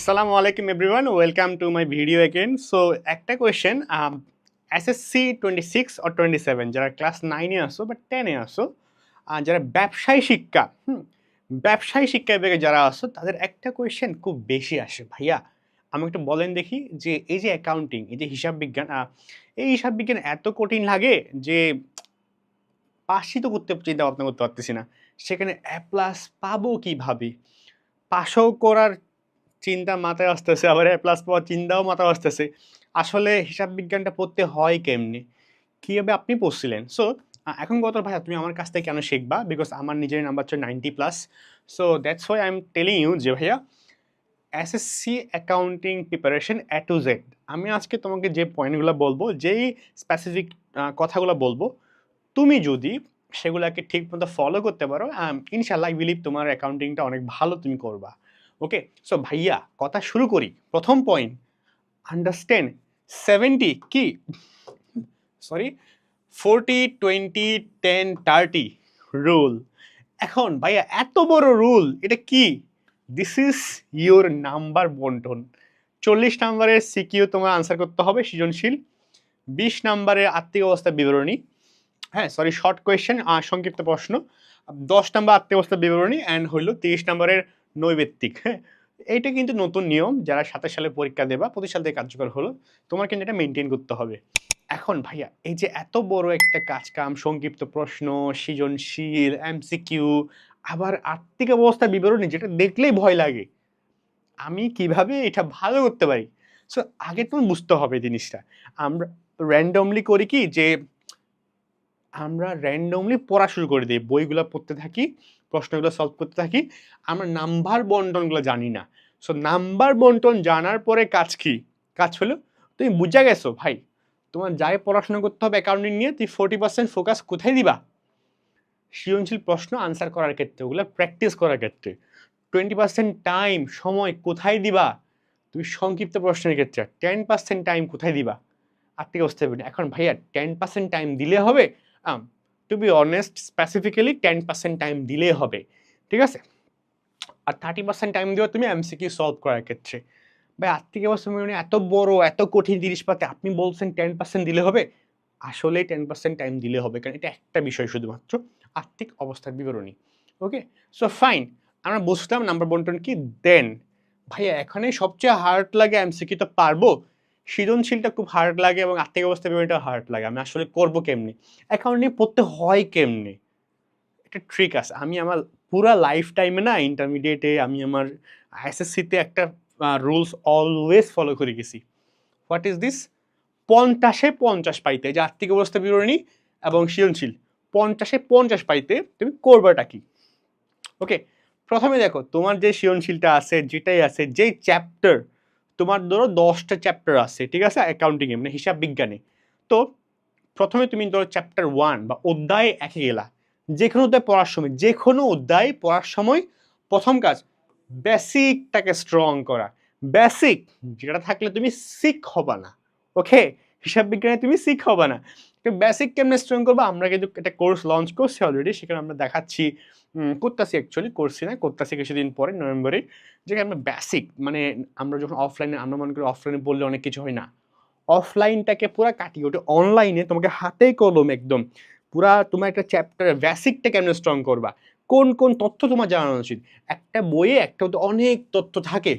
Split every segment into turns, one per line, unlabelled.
আসসালামু আলাইকুম everyone welcome to my video again so একটা কোয়েশ্চেন এসএসসি টোয়েন্টি সিক্স আর টোয়েন্টি সেভেন যারা ক্লাস নাইনে আসো বা টেনে আসো যারা ব্যবসায়ী শিক্ষা, হুম, ব্যবসায়ী শিক্ষা বিভাগে যারা আসো তাদের একটা কোয়েশ্চেন খুব বেশি আসে। ভাইয়া আমাকে একটু বলেন দেখি যে, এই যে অ্যাকাউন্টিং এই যে হিসাব বিজ্ঞান এই হিসাব বিজ্ঞান এত কঠিন লাগে যে, পাশই তো করতে, চিন্তা ভাবনা করতে পারতেছি না। সেখানে এ প্লাস পাবো কীভাবে? পাশও করার চিন্তা মাথায় আসতেছে, আবার এ প্লাস পাওয়ার চিন্তাও মাথায় আসতেছে। আসলে হিসাব বিজ্ঞানটা পড়তে হয় কেমনি? কীভাবে আপনি পড়ছিলেন? সো এখন কত ভাইয়া, তুমি আমার কাছ থেকে কেন শিখবা? বিকজ আমার নিজের নাম্বার হচ্ছে ninety plus so that's why I am telling you যে ভাইয়া SSC accounting preparation A to Z আমি আজকে তোমাকে যে পয়েন্টগুলো বলব, যেই স্পেসিফিক কথাগুলো বলব, তুমি যদি সেগুলোকে ঠিক মতো ফলো করতে পারো ইনশাল্লাহ বিলিভ তোমার অ্যাকাউন্টিংটা অনেক ভালো তুমি করবা। ওকে সো ভাইয়া, কথা শুরু করি। প্রথম পয়েন্ট আন্ডারস্ট্যান্ড সেভেন্টি কি? Sorry forty twenty ten thirty rule এখন ভাইয়া, এত বড় রুল এটা কি? দিস ইজ ইউর নাম্বার বন্টন। চল্লিশ নাম্বারের সিকিউ তোমার আনসার করতে হবে, সৃজনশীল। বিশ নাম্বারের আর্থিক অবস্থা বিবরণী। হ্যাঁ সরি শর্ট কোয়েশ্চেন সংক্ষিপ্ত প্রশ্ন। দশ নাম্বার আর্থিক অবস্থা বিবরণী অ্যান্ড হইল তিরিশ নাম্বারের নৈবেত্তিক। এইটা কিন্তু নতুন নিয়ম, যারা সাতাশ সালে পরীক্ষা দেবা প্রতি সাল থেকে কার্যকর হলো, তোমার কিন্তু এটা মেনটেন করতে হবে। এখন ভাইয়া, এই যে এত বড় একটা কাজকাম, সংক্ষিপ্ত প্রশ্ন, সৃজনশীল এমসিকিউ আবার আর্থিক অবস্থা বিবরণী, যেটা দেখলেই ভয় লাগে। আমি কীভাবে এটা ভালো করতে পারি? সো আগে তুমি বুঝতে হবে জিনিসটা। আমরা র্যান্ডমলি করি কি যে, আমরা র্যান্ডমলি পড়া শুরু করে দিই, বইগুলো পড়তে থাকি প্রশ্নগুলো সলভ করতে থাকি। আমরা নাম্বার বন্টনগুলো জানি না। সো নাম্বার বন্টন জানার পরে কাজ কি? কাজ হলো, তুমি বুঝা গেছো, ভাই, তোমার যাই পড়াশোনা করতে হবে অ্যাকাউন্টিং নিয়ে তুই ফোর্টি পার্সেন্ট ফোকাস কোথায় দিবা? সৃজনশীল প্রশ্ন আনসার করার ক্ষেত্রে, ওগুলো প্র্যাকটিস করার ক্ষেত্রে। টোয়েন্টি পার্সেন্ট টাইম সময় কোথায় দিবা? তুমি সংক্ষিপ্ত প্রশ্নের ক্ষেত্রে টেন পার্সেন্ট টাইম কোথায় দিবা? আর থেকে বুঝতে ভেবে এখন ভাইয়া টেন পার্সেন্ট টাইম দিলে হবে? To be honest specifically ten percent time দিলে হবে, ঠিক আছে? আর থার্টি পার্সেন্ট টাইম দিও তুমি এমসিকিউ সলভ করার ক্ষেত্রে। ভাই আর্থিক অবস্থা মানে এত বড়, এত কঠিন জিনিস পাতে আপনি বলছেন টেন পার্সেন্ট দিলে হবে আসলে টেন পার্সেন্ট টাইম দিলে হবে, কারণ এটা একটা বিষয় শুধুমাত্র। আর্থিক অবস্থার বিবরণী ওকে সো ফাইন আমরা বুঝলাম নাম্বার বন্টন কি দেন ভাইয়া এখানে সবচেয়ে হার্ড লাগে এমসিকিউ তো পারব সৃজনশীলটা খুব হার্ড লাগে এবং আর্থিক অবস্থা বিবরণীটা হার্ড লাগে। আমি আসলে করব কেমনি? অ্যাকাউন্ট নিয়ে পড়তে হয় কেমনি? একটা ট্রিক আছে। আমি আমার পুরা লাইফ টাইমে না ইন্টারমিডিয়েটে আমি আমার এসএসসিতে একটা রুলস অলওয়েজ ফলো করে গেছি। হোয়াট ইজ দিস পঞ্চাশে পঞ্চাশ পাইতে, যে আর্থিক অবস্থা বিবরণী এবং সৃজনশীল, পঞ্চাশে পঞ্চাশ পাইতে তুমি করবাটা কি? ওকে প্রথমে দেখো, তোমার যে সৃজনশীলটা আছে, যেটাই আছে, যেই চ্যাপ্টার তোমার ধরো দশটা চ্যাপ্টার আছে, ঠিক আছে? অ্যাকাউন্টিংয়ে মানে হিসাব বিজ্ঞানে। তো প্রথমে তুমি ধরো চ্যাপ্টার ওয়ান বা অধ্যায় একে গেলা। যে কোনো অধ্যায় পড়ার সময় যে কোনো অধ্যায় পড়ার সময় প্রথম কাজ বেসিকটাকে স্ট্রং করা। বেসিক যেটা থাকলে তুমি শিখ হবা না ওকে হিসাব বিজ্ঞানে তুমি শিখ হবা না। তো বেসিক কেমনে স্ট্রং করব? আমরা কিন্তু একটা কোর্স লঞ্চ করছি অলরেডি সেখানে আমরা দেখাচ্ছি। করতেছি অ্যাকচুয়ালি করছি না। করতেছি কিছুদিন পরে নভেম্বরে যেখানে আমরা বেসিক মানে আমরা যখন অফলাইনে আমরা মনে করি অফলাইনে বললে অনেক কিছু হয় না। অফলাইনটাকে পুরো কাটিয়ে ওঠে অনলাইনে তোমাকে হাতে কলম একদম। পুরা তোমার একটা চ্যাপ্টার বেসিকটা কেমন স্ট্রং করবা। কোন কোন তথ্য তোমার জানানো উচিত? একটা বইয়ে একটা অনেক তথ্য থাকে।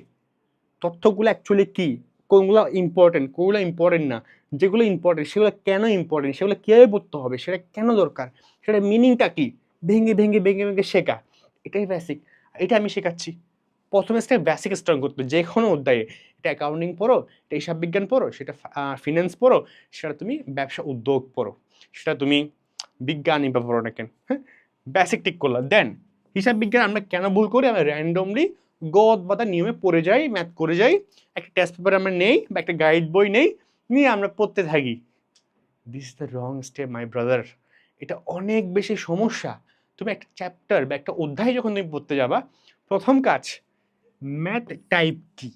তথ্যগুলো অ্যাকচুয়ালি কি? কোনগুলো ইম্পর্টেন্ট কোনগুলো ইম্পর্টেন্ট না? যেগুলো ইম্পর্টেন্ট সেগুলো কেন ইম্পর্টেন্ট সেগুলো কীভাবে পড়তে হবে? সেটা কেন দরকার? সেটা মিনিংটা কি? ভেঙে ভেঙে ভেঙে ভেঙে শেখা। এটাই বেসিক এটা আমি শেখাচ্ছি। প্রথমে স্টেপ বেসিক স্ট্রং করতে যে কোনো অধ্যায়ে। এটা অ্যাকাউন্টিং পড়ো, এটা হিসাব বিজ্ঞান পড়ো, সেটা ফিনান্স পড়ো, সেটা তুমি ব্যবসা উদ্যোগ পড়ো। সেটা তুমি বিজ্ঞানী বা পড়ো না কেন? হ্যাঁ? বেসিক ঠিক করলাম দেন হিসাব বিজ্ঞান আমরা কেন ভুল করি? আমরা র্যান্ডমলি গদ বাতা নিয়মে পড়ে যাই ম্যাথ করে যাই। একটা টেস্ট পেপার আমরা নেই বা একটা গাইড বই নেই, নিয়ে আমরা পড়তে থাকি। This the wrong step my brother এটা অনেক বেশি সমস্যা। তুমি একটা চ্যাপ্টার বা একটা অধ্যায় যখন তুমি পড়তে যাবা, প্রথম কাজ ম্যাথ টাইপ কি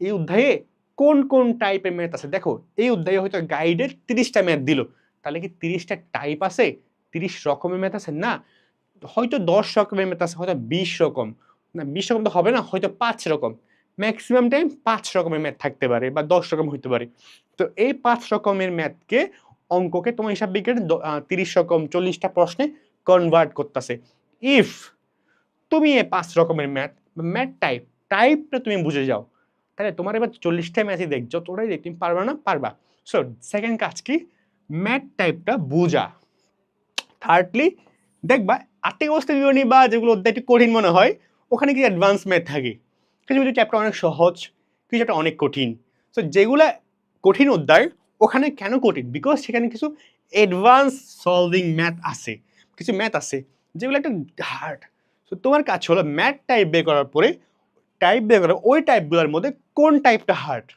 এই অধ্যায়ে কোন কোন টাইপের ম্যাথ আছে? দেখো, এই অধ্যায়ে হয়তো গাইডের তিরিশটা ম্যাথ দিল। তাহলে কি তিরিশটা টাইপ আছে? তিরিশ রকমের ম্যাথ আছে? না। হয়তো দশ রকমের ম্যাথ আছে, হয়তো বিশ রকম। না, বিশ রকম তো হবে না, হয়তো পাঁচ রকম। ম্যাক্সিমাম টাইম পাঁচ রকমের ম্যাথ থাকতে পারে বা দশ রকম হতে পারে। তো এই পাঁচ রকমের ম্যাথকে অঙ্ককে তোমার হিসাব বিজ্ঞানে তিরিশ রকম, চল্লিশটা প্রশ্নে কনভার্ট করতেছে। ইফ তুমি এ পাঁচ রকমের ম্যাথ ম্যাথ টাইপ টাইপটা তুমি বুঝে যাও। তাহলে তোমার এবার চল্লিশটা ম্যাথই দেখ যতটাই দেখ তুমি পারবা না পারবা। সো সেকেন্ড কাজ কি? ম্যাথ টাইপটা বুঝা। থার্ডলি দেখবা, আর্থিক অবস্থা বিবরণী বা যেগুলো অধ্যায় একটু কঠিন মনে হয়, ওখানে কিছু অ্যাডভান্স ম্যাথ থাকে? কিছু কিছু চ্যাপ্টার অনেক সহজ, কিছু চ্যাপ্টার অনেক কঠিন। সো যেগুলো কঠিন অধ্যায়, ওখানে কেন কঠিন? বিকজ সেখানে কিছু অ্যাডভান্স সলভিং ম্যাথ আছে। কিছু ম্যাথ আছে, যেগুলো একটা হার্ড তো তোমার কাজ হলো ম্যাথ টাইপ বের করার পরে টাইপ বের করা, ওই টাইপগুলোর মধ্যে কোন টাইপটা হার্ড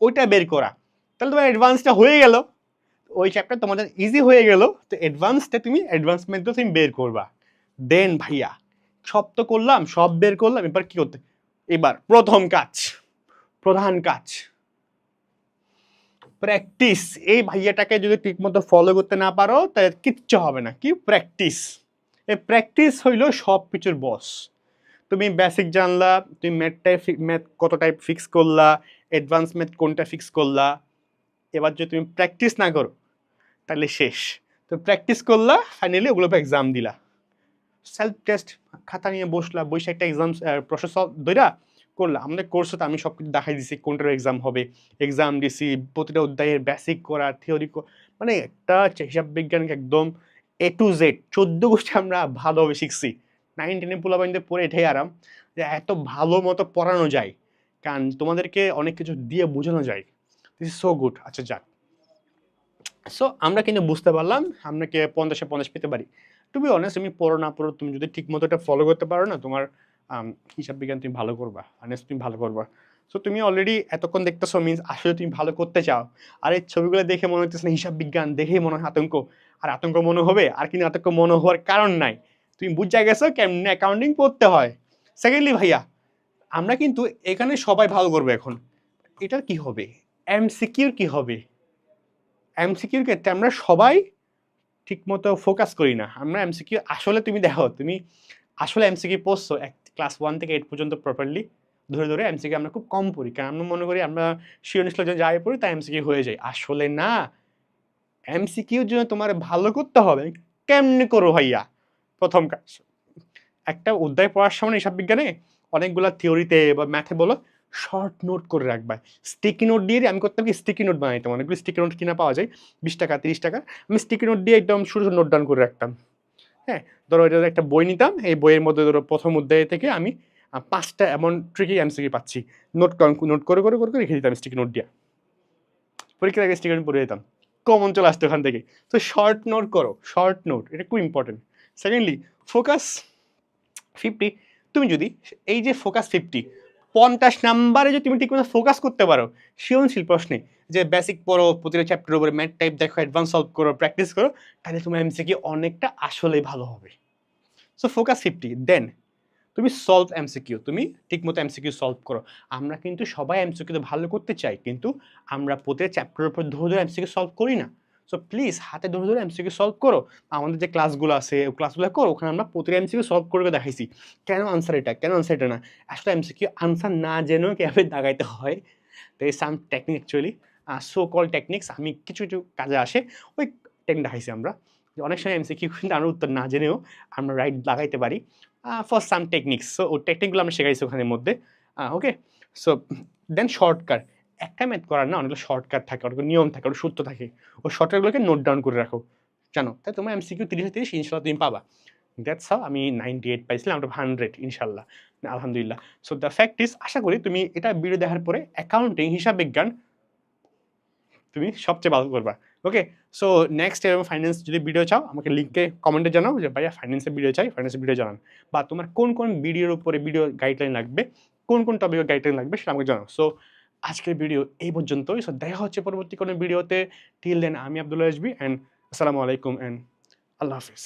ওইটা বের করা। তাহলে তোমার অ্যাডভান্সটা হয়ে গেল। ওই চ্যাপ্টার তোমাদের ইজি হয়ে গেল। তো অ্যাডভান্সটা তুমি অ্যাডভান্স ম্যাথটা তুমি বের করবা। দেন ভাইয়া, সব তো করলাম, সব বের করলাম, এবার কি করতে? এবার প্রথম কাজ, প্রধান কাজ। প্র্যাকটিস। এই ভাইয়াটাকে যদি ঠিকমতো ফলো করতে না পারো, তাহলে কিচ্ছু হবে না। কি? প্র্যাকটিস। এই প্র্যাকটিস হইল সব কিছুর বস তুমি বেসিক জানলা, তুমি ম্যাথ টাইপ ম্যাথ কত টাইপ ফিক্স করলা অ্যাডভান্স ম্যাথ কোনটা ফিক্স করলা। এবার যদি তুমি প্র্যাকটিস না করো, তাহলে শেষ। তো প্র্যাকটিস করলা ফাইনালি ওগুলো এক্সাম দিলা। সেলফ টেস্ট খাতা নিয়ে বসলা, বসে একটা এক্সাম প্রসেস দইরা করলা আমাদের কোর্সে তো আমি সব কিছু দেখাই দিছি, কোনটার এক্সাম হবে এক্সাম দিছি, প্রতিটা অধ্যায়ের বেসিক করা থিওরি মানে একটা হিসাব বিজ্ঞানকে একদম এ টু জেড চোদ্দ গোষ্ঠী আমরা ভালোভাবে শিখছি। নাইন টেনে পোলাবাইনদের পড়ে এটাই আরাম যে এত ভালো মতো পড়ানো যায়। কারণ তোমাদেরকে অনেক কিছু দিয়ে বোঝানো যায়। দিস ইজ সো গুড আচ্ছা যাক। সো আমরা কিন্তু বুঝতে পারলাম, আমরা কি পঞ্চাশে পঞ্চাশ পেতে পারি। টু বি অনেস্ট তুমি পড়ো না পড়ো, তুমি যদি ঠিক মতো এটা ফলো করতে পারো না, তোমার হিসাব বিজ্ঞান তুমি ভালো করবা অনেস্ট তুমি ভালো করবা। সো তুমি অলরেডি এতক্ষণ দেখতেছো মিনস আসলে তুমি ভালো করতে চাও। আর এই ছবিগুলো দেখে মনে হচ্ছে না, হিসাব বিজ্ঞান দেখেই মনে হয় আতঙ্ক। আর আতঙ্ক মনে হবে, আর কিন্তু আতঙ্ক মনে হওয়ার কারণ নাই। তুমি বুঝা গেছো কেমনে অ্যাকাউন্টিং পড়তে হয়। সেকেন্ডলি ভাইয়া, আমরা কিন্তু এখানে সবাই ভালো করব এখন। এটার কি হবে? এমসিকিউর কি হবে? এমসিকিউর ক্ষেত্রে আমরা সবাই ঠিকমতো ফোকাস করি না। আমরা এম এমসিকিউ আসলে তুমি দেখো, তুমি আসলে এমসিকিউ পড়ছো এক ক্লাস ওয়ান থেকে এইট পর্যন্ত প্রপারলি ধরে ধরে এমসিকিউ আমরা খুব কম পড়ি। কারণ আমরা মনে করি আমরা শিওর নিশ্চয় যাই পড়ি তাই এমসিকিউ হয়ে যায়। আসলে না এমসিকিউর জন্য তোমার ভালো করতে হবে কেমনি করো ভাইয়া? প্রথম কাজ। একটা অধ্যায় পড়ার সময় হিসাব বিজ্ঞানে অনেকগুলো থিওরিতে বা ম্যাথে বলো শর্ট নোট করে রাখবা। স্টিকি নোট দিয়ে আমি করতাম কি স্টিকি নোট বানাইতাম। অনেকগুলো স্টিকি নোট কিনা পাওয়া যায়, বিশ টাকা, তিরিশ টাকা। আমি স্টিকি নোট দিয়ে একদম শুরু নোট ডাউন করে রাখতাম। হ্যাঁ ধরো এটা একটা বই নিতাম, এই বইয়ের মধ্যে ধরো প্রথম অধ্যায় থেকে আমি পাঁচটা এমন ট্রিকি এমসিকি পাচ্ছি। নোট নোট করে করে করে করে রেখে দিতাম স্টিকি নোট দিয়ে। পরীক্ষার আগে স্টিকি নোট পড়ে যেতাম। কমন চলে আসতো ওখান থেকে। তো শর্ট নোট করো শর্ট নোট এটা খুব ইম্পর্টেন্ট সেকেন্ডলি ফোকাস ফিফটি তুমি যদি, এই যে ফোকাস ফিফটি পঞ্চাশ নাম্বারে যদি তুমি ঠিকমতো ফোকাস করতে পারো, সৃজনশীল প্রশ্নে যে বেসিক পড়ো, প্রতিটা চ্যাপ্টার উপরে ম্যাথ টাইপ দেখো অ্যাডভান্স সলভ করো প্র্যাকটিস করো, তাহলে তোমার এমসিকিউ অনেকটা আসলেই ভালো হবে। সো ফোকাস ফিফটি দেন তুমি সলভ এমসিকিউ তুমি ঠিকমতো এমসিকিউ সলভ করো। আমরা কিন্তু সবাই এমসিকিউ ভালো করতে চাই, কিন্তু আমরা প্রতিটা চ্যাপ্টারের উপর ধরে ধরে এমসিকিউ সলভ করি না। সো প্লিজ হাতে ধরে ধরে এমসিকিউ সলভ করো। আমাদের যে ক্লাসগুলো আছে ওই ক্লাসগুলো করো, ওখানে আমরা প্রতিটা এমসিকিউ সলভ করে দেখাইছি। কেন আনসার এটা? কেন আনসার এটা না? আসলে এমসিকিউ আনসার না জেনেও কীভাবে দাগাইতে হয়? তো এই some technique actually so call techniques আমি কিছু কিছু কাজে আসে, ওই টেকনিক দেখাইছি আমরা। অনেক সময় এমসিকিউ কিন্তু আমরা উত্তর না জেনেও আমরা রাইট লাগাইতে পারি। ফর সাম টেকনিক্স সো ওই টেকনিকগুলো আমরা শেখাইছি ওখানের মধ্যে। ওকে সো দেন শর্টকাট একটা ম্যাথ করার না, অনেকগুলো শর্টকাট থাকে, অনেকগুলো নিয়ম থাকে অনেক সূত্র থাকে। ওই শর্টকাটগুলোকে নোট ডাউন করে রাখো। জানো? তাই তোমার এমসিকিউ তিরিশ তিরিশ, ইনশাল্লাহ তুমি পাবা। দ্যাটস হাউ আমি নাইনটি এইট পাইছিলাম অফ হান্ড্রেড ইনশাল্লাহ। আলহামদুলিল্লাহ। সো দ্য ফ্যাক্ট ইস আশা করি তুমি এটা ভিডিও দেখার পরে অ্যাকাউন্টিং হিসাব বিজ্ঞান তুমি সবচেয়ে ভালো করবা। ওকে সো নেক্সট এরকম ফাইন্যান্স যদি ভিডিও চাও, আমাকে লিঙ্কে কমেন্টে জানাও যে, ভাইয়া ফাইন্যান্সের ভিডিও চাই ফাইন্যান্সের ভিডিও জানান। বা তোমার কোন কোন ভিডিওর উপরে ভিডিও গাইডলাইন লাগবে, কোন কোন টপিকের গাইডলাইন লাগবে, সেটা আমাকে জানাও। সো আজকের ভিডিও এই পর্যন্তই। সো দেখা হচ্ছে পরবর্তী কোনো ভিডিওতে টিল দেন আমি আবদুল্লাহ আসবি অ্যান্ড আসসালামু আলাইকুম অ্যান্ড আল্লাহ হাফিজ।